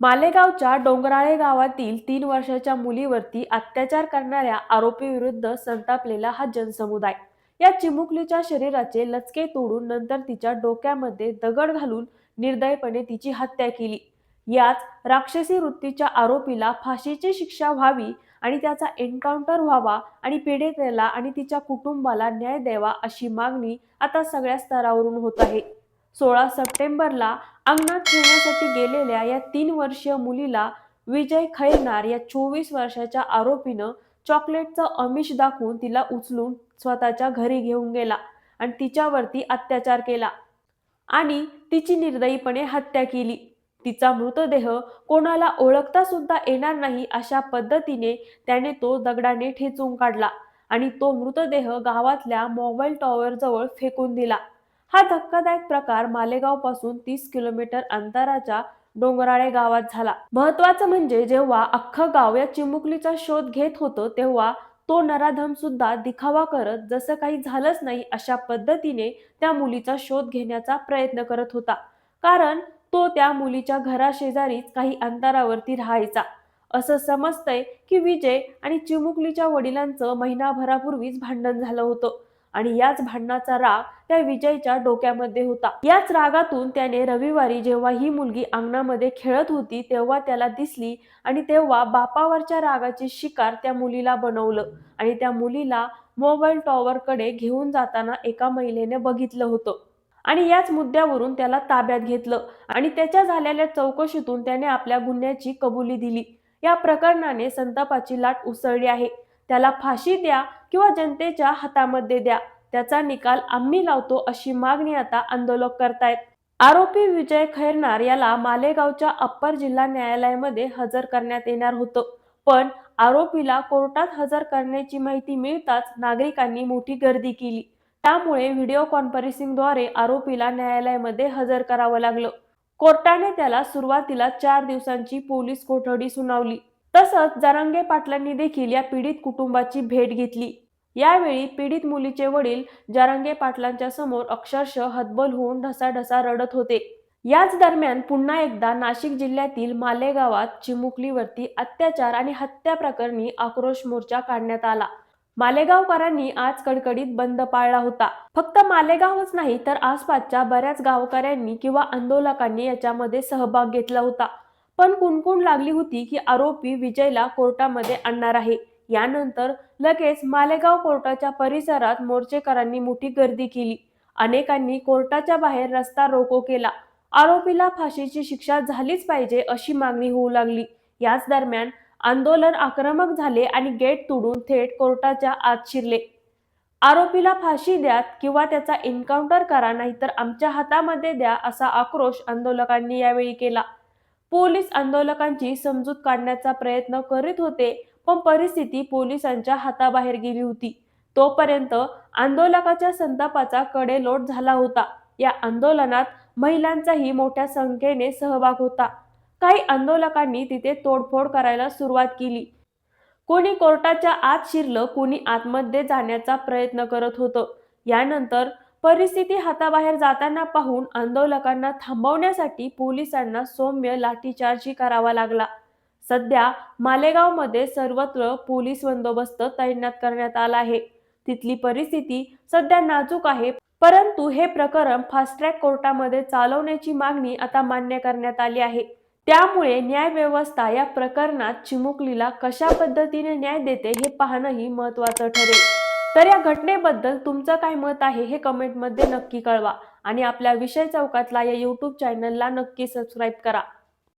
मालेगावच्या डोंगराळे गावातील तीन वर्षाच्या मुलीवरती अत्याचार करणाऱ्या आरोपीविरुद्ध संतापलेला हा जनसमुदाय. या चिमुकलीच्या शरीराचे लचके तोडून नंतर तिच्या डोक्यामध्ये दगड घालून निर्दयपणे तिची हत्या केली. याच राक्षसी वृत्तीच्या आरोपीला फाशीची शिक्षा व्हावी आणि त्याचा एन्काउंटर व्हावा आणि पीडितेला आणि तिच्या कुटुंबाला न्याय द्यावा अशी मागणी आता सगळ्या स्तरावरून होत आहे. सोळा सप्टेंबरला अंगणात खेळण्यासाठी गेलेल्या या तीन वर्षीय मुलीला विजय खैरनार या चोवीस वर्षाच्या आरोपीनं चॉकलेटचं अमिष दाखवून तिला उचलून स्वतःच्या घरी घेऊन गेला आणि तिच्यावरती अत्याचार केला. आणि तिची निर्दयीपणे हत्या केली. तिचा मृतदेह कोणाला ओळखता सुद्धा येणार नाही अशा पद्धतीने त्याने तो दगडाने ठेचून काढला आणि तो मृतदेह गावातल्या मोबाईल टॉवर जवळ फेकून दिला. हा धक्कादायक प्रकार मालेगावपासून तीस किलोमीटर अंतराच्या डोंगराळे गावात झाला. महत्वाचं म्हणजे जेव्हा अख्खं गाव या चिमुकलीचा शोध घेत होतं तेव्हा तो नराधम सुद्धा दिखावा करत जसं काही झालंच नाही अशा पद्धतीने त्या मुलीचा शोध घेण्याचा प्रयत्न करत होता. कारण तो त्या मुलीच्या घराशेजारीच काही अंतरावरती राहायचा. असं समजतंय की विजय आणि चिमुकलीच्या वडिलांचं महिनाभरापूर्वीच भांडण झालं होतं. आणि याच भांडणाचा राग त्या विजयच्या डोक्यामध्ये होता. याच रागातून त्याने रविवारी जेव्हा ही मुलगी अंगणामध्ये खेळत होती तेव्हा त्याला दिसली आणि तेव्हा बापावरच्या रागाची शिकार त्या मुलीला बनवलं आणि त्या मुलीला मोबाईल टॉवरकडे घेऊन जाताना एका महिलेने बघितलं होतं. आणि याच मुद्द्यावरून त्याला ताब्यात घेतलं आणि त्याच्या झालेल्या चौकशीतून त्याने आपल्या गुन्ह्याची कबुली दिली. या प्रकरणाने संतापाची लाट उसळली आहे. त्याला फाशी द्या किंवा जनतेच्या हातामध्ये द्या. त्याचा निकाल आम्ही लावतो अशी मागणी आता आंदोलक करतायत. आरोपी विजय खैरनार याला मालेगावच्या अप्पर जिल्हा न्यायालयामध्ये हजर करण्यात येणार होतं. पण आरोपीला कोर्टात हजर करण्याची माहिती मिळताच नागरिकांनी मोठी गर्दी केली. त्यामुळे व्हिडिओ कॉन्फरन्सिंगद्वारे आरोपीला न्यायालयामध्ये हजर करावं लागलं. कोर्टाने त्याला सुरुवातीला चार दिवसांची पोलीस कोठडी सुनावली. तसंच जारंगे पाटलांनी देखील या पीडित कुटुंबाची भेट घेतली. यावेळी पीडित मुलीचे वडील जारंगे पाटलांच्या समोर अक्षरशः हतबल होऊन ढसाढसा रडत होते. याच दरम्यान पुन्हा एकदा नाशिक जिल्ह्यातील मालेगावात चिमुकलीवरती अत्याचार आणि हत्या प्रकरणी आक्रोश मोर्चा काढण्यात आला. मालेगावकरांनी आज कडकडीत बंद पाळला होता. फक्त मालेगावच नाही तर आसपासच्या बऱ्याच गावकऱ्यांनी किंवा आंदोलकांनी याच्यामध्ये सहभाग घेतला होता. पण कुणकुण लागली होती की आरोपी विजयला कोर्टामध्ये आणणार आहे. यानंतर लगेच मालेगाव कोर्टाच्या परिसरात मोर्चेकरांनी मोठी गर्दी केली. अनेकांनी कोर्टाच्या बाहेर रस्ता रोको केला. आरोपीला फाशीची शिक्षा झालीच पाहिजे अशी मागणी होऊ लागली. याच दरम्यान आंदोलन आक्रमक झाले आणि गेट तोडून थेट कोर्टाच्या आत शिरले. आरोपीला फाशी द्या किंवा त्याचा एन्काउंटर करा नाहीतर आमच्या हातामध्ये द्या असा आक्रोश आंदोलकांनी यावेळी केला. पोलीस आंदोलकांची समजूत काढण्याचा प्रयत्न करीत होते पण परिस्थिती पोलिसांच्या हाताबाहेर गेली होती. तोपर्यंत आंदोलकाच्या संतापाचा कडेलोट झाला होता. या आंदोलनात महिलांचाही मोठ्या संख्येने सहभाग होता. काही आंदोलकांनी तिथे तोडफोड करायला सुरुवात केली. कोणी कोर्टाच्या आत शिरलं कोणी आतमध्ये जाण्याचा प्रयत्न करत होतं. यानंतर परिस्थिती हाताबाहेर जाताना पाहून आंदोलकांना थांबवण्यासाठी पोलिसांना सौम्य लाठीचार्जही करावा लागला. सध्या मालेगावमध्ये सर्वत्र पोलीस बंदोबस्त तैनात करण्यात आला आहे. तिथली परिस्थिती सध्या नाजूक आहे परंतु हे प्रकरण फास्ट ट्रॅक कोर्टामध्ये चालवण्याची मागणी आता मान्य करण्यात आली आहे. त्यामुळे न्याय व्यवस्था या प्रकरणात चिमुकलीला कशा पद्धतीने न्याय देते हे पाहणंही महत्वाचं ठरेल. तर या घटनेबद्दल तुमचं काय मत आहे हे कमेंटमध्ये नक्की कळवा. आणि आपल्या विषय चौकातला या यूट्यूब चॅनलला नक्की सबस्क्राईब करा.